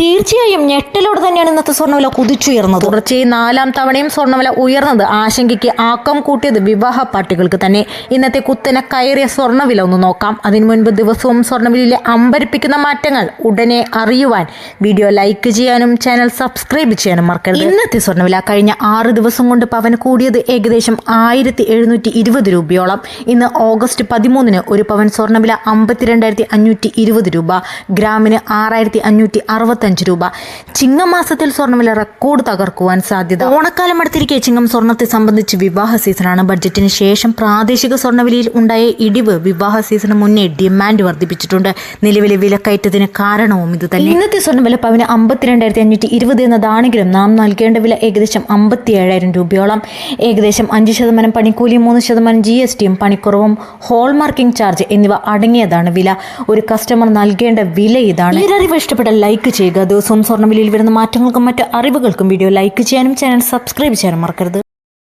തീർച്ചയായും ഞെട്ടലോടെ തന്നെയാണ് ഇന്നത്തെ സ്വർണവില കുതിച്ചുയർന്നത്. തുടർച്ചയായി നാലാം തവണയും സ്വർണവില ഉയർന്നത്. ആശങ്കയ്ക്ക് ആക്കം കൂട്ടിയത് വിവാഹ പാർട്ടികൾക്ക് തന്നെ. ഇന്നത്തെ കുത്തനെ കയറിയ സ്വർണവില ഒന്ന് നോക്കാം. അതിനു മുൻപ് ദിവസവും സ്വർണവിലയിലെ അമ്പരിപ്പിക്കുന്ന മാറ്റങ്ങൾ ഉടനെ അറിയുവാൻ വീഡിയോ ലൈക്ക് ചെയ്യാനും ചാനൽ സബ്സ്ക്രൈബ് ചെയ്യാനും മറക്കരുത്. ഇന്നത്തെ സ്വർണവില കഴിഞ്ഞ ആറ് ദിവസം കൊണ്ട് പവന് കൂടിയത് ഏകദേശം ആയിരത്തി എഴുന്നൂറ്റി ഇരുപത് രൂപയോളം. ഇന്ന് ഓഗസ്റ്റ് പതിമൂന്നിന് ഒരു പവൻ സ്വർണവില അമ്പത്തിരണ്ടായിരത്തി അഞ്ഞൂറ്റി ഇരുപത് രൂപ. ഗ്രാമിന് ആറായിരത്തി അഞ്ഞൂറ്റി അറുപത്തഞ്ച് രൂപ. ചിങ്ങം മാസത്തിൽ സ്വർണവില റെക്കോർഡ് തകർക്കുവാൻ സാധ്യത. ഓണക്കാലം അടുത്തിരിക്കെ ചിങ്ങം സ്വർണത്തെ സംബന്ധിച്ച് വിവാഹ സീസണാണ് ബഡ്ജറ്റിന് ശേഷം പ്രാദേശിക സ്വർണവിലയിൽ ഉണ്ടായ ഇടിവ് വിവാഹ സീസണ് മുന്നേ ഡിമാൻഡ് വർദ്ധിപ്പിച്ചിട്ടുണ്ട്. നിലവിലെ വിലക്കയറ്റത്തിന് കാരണവും ഇത് തന്നെ. ഇന്നത്തെ സ്വർണവില പവന് അമ്പത്തിരണ്ടായിരത്തി അഞ്ഞൂറ്റി ഇരുപത് എന്നതാണെങ്കിലും നാം നൽകേണ്ട വില ഏകദേശം അമ്പത്തി ഏഴായിരം രൂപയോളം. ഏകദേശം അഞ്ച് ശതമാനം പണിക്കൂലിയും മൂന്ന് ശതമാനം ജി എസ് ടിയും പണിക്കുറവും ഹോൾമാർക്കിംഗ് ചാർജ് എന്നിവ അടങ്ങിയതാണ് വില. ഒരു കസ്റ്റമർ നൽകേണ്ട വില ഇതാണ്. ഈ അറിവ് ഇഷ്ടപ്പെട്ട ലൈക്ക് ചെയ്യുക. ദിവസവും സ്വർണവിലയിൽ വരുന്ന മാറ്റങ്ങൾക്കും മറ്റ് അറിവുകൾക്കും വീഡിയോ ലൈക്ക് ചെയ്യാനും ചാനൽ സബ്സ്ക്രൈബ് ചെയ്യാനും മറക്കരുത്.